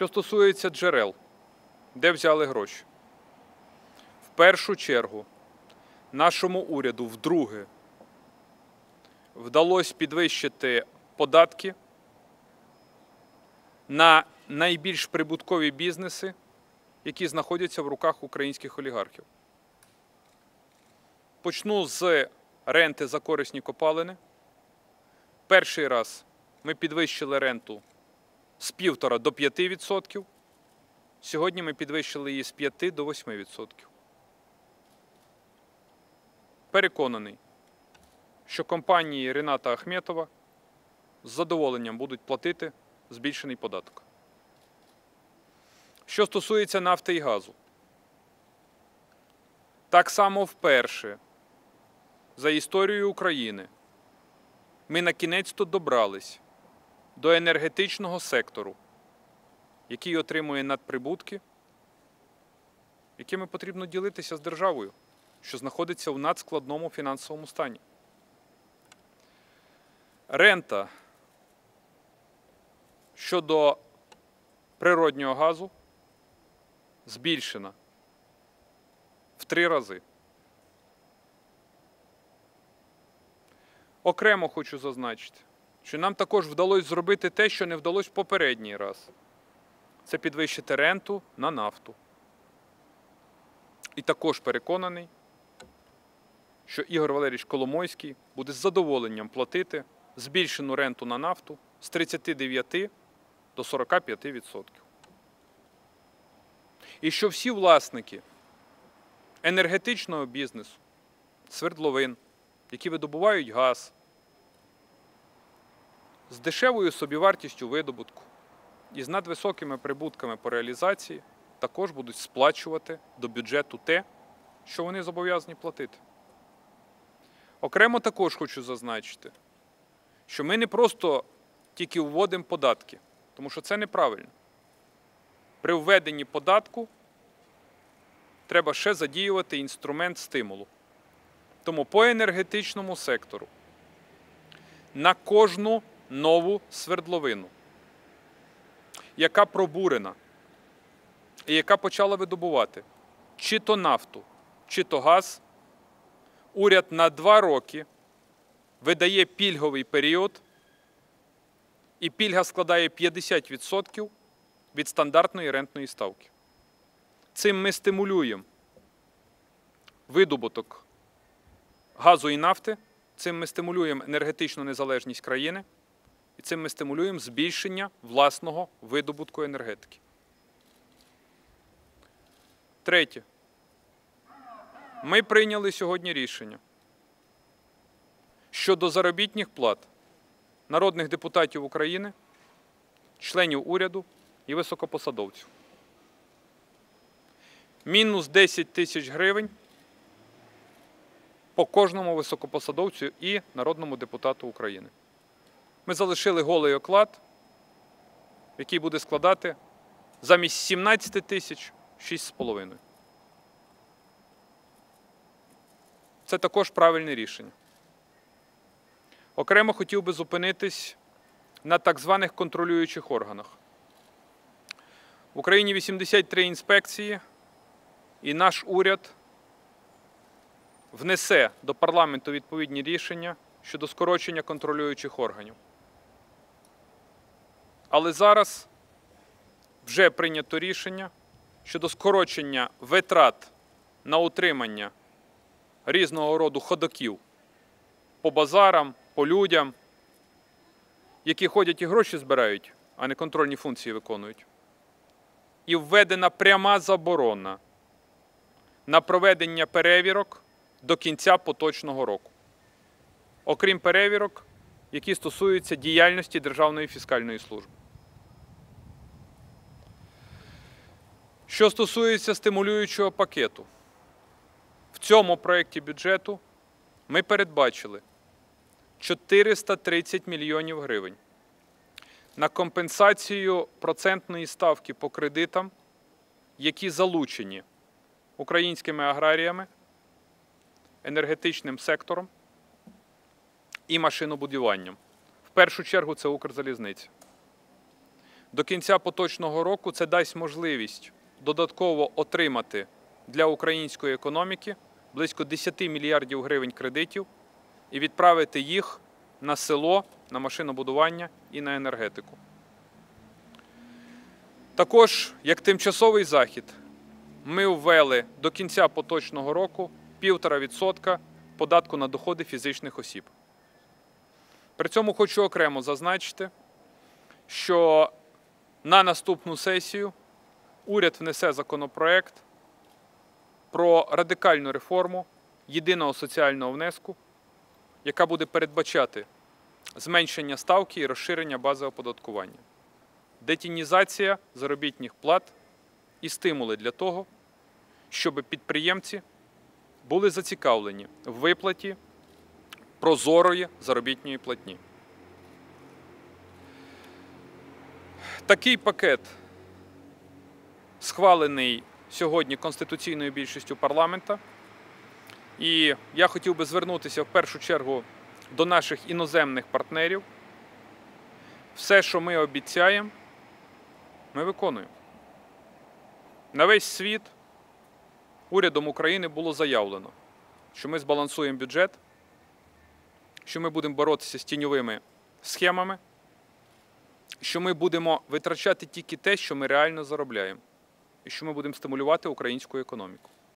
Що стосується джерел, де взяли гроші? В першу чергу нашому уряду вдруге вдалося підвищити податки на найбільш прибуткові бізнеси, які знаходяться в руках українських олігархів. Почну з ренти за корисні копалини. Перший раз ми підвищили ренту з 1,5 до 5%. Сьогодні ми підвищили її з 5 до 8%. Переконаний, що компанії Рената Ахметова з задоволенням будуть платити збільшений податок. Що стосується нафти і газу, так само вперше за історією України ми на кінець то добрались до енергетичного сектору, який отримує надприбутки, якими потрібно ділитися з державою, що знаходиться в надскладному фінансовому стані. Рента щодо природнього газу збільшена в три рази. Окремо хочу зазначити, що нам також вдалося зробити те, що не вдалося попередній раз. Це підвищити ренту на нафту. І також переконаний, що Ігор Валерійович Коломойський буде з задоволенням платити збільшену ренту на нафту з 39 до 45%. І що всі власники енергетичного бізнесу, свердловин, які видобувають газ з дешевою собівартістю видобутку і з надвисокими прибутками по реалізації, також будуть сплачувати до бюджету те, що вони зобов'язані платити. Окремо також хочу зазначити, що ми не просто тільки вводимо податки, тому що це неправильно. При введенні податку треба ще задіювати інструмент стимулу. Тому по енергетичному сектору на кожну нову свердловину, яка пробурена і яка почала видобувати чи то нафту, чи то газ, уряд на два роки видає пільговий період, і пільга складає 50% від стандартної рентної ставки. Цим ми стимулюємо видобуток газу і нафти, цим ми стимулюємо енергетичну незалежність країни, і цим ми стимулюємо збільшення власного видобутку енергетики. Третє. Ми прийняли сьогодні рішення щодо заробітних плат народних депутатів України, членів уряду і високопосадовців. Мінус 10 тисяч гривень по кожному високопосадовцю і народному депутату України. Ми залишили голий оклад, який буде складати замість 17 тисяч 6,5. Це також правильне рішення. Окремо хотів би зупинитись на так званих контролюючих органах. В Україні 83 інспекції, і наш уряд внесе до парламенту відповідні рішення щодо скорочення контролюючих органів. Але зараз вже прийнято рішення щодо скорочення витрат на утримання різного роду ходоків по базарам, по людям, які ходять і гроші збирають, а не контрольні функції виконують. І введена пряма заборона на проведення перевірок до кінця поточного року. Окрім перевірок, які стосуються діяльності Державної фіскальної служби. Що стосується стимулюючого пакету, в цьому проєкті бюджету ми передбачили 430 мільйонів гривень на компенсацію процентної ставки по кредитам, які залучені українськими аграріями, енергетичним сектором і машинобудуванням. В першу чергу це Укрзалізниця. До кінця поточного року це дасть можливість додатково отримати для української економіки близько 10 мільярдів гривень кредитів і відправити їх на село, на машинобудування і на енергетику. Також, як тимчасовий захід, ми ввели до кінця поточного року 1,5% податку на доходи фізичних осіб. При цьому хочу окремо зазначити, що на наступну сесію уряд внесе законопроект про радикальну реформу єдиного соціального внеску, яка буде передбачати зменшення ставки і розширення бази оподаткування, детінізація заробітних плат і стимули для того, щоб підприємці були зацікавлені в виплаті прозорої заробітної платні. Такий пакет схвалений сьогодні конституційною більшістю парламента. І я хотів би звернутися в першу чергу до наших іноземних партнерів. Все, що ми обіцяємо, ми виконуємо. На весь світ урядом України було заявлено, що ми збалансуємо бюджет, що ми будемо боротися з тіньовими схемами, що ми будемо витрачати тільки те, що ми реально заробляємо, і що ми будемо стимулювати українську економіку.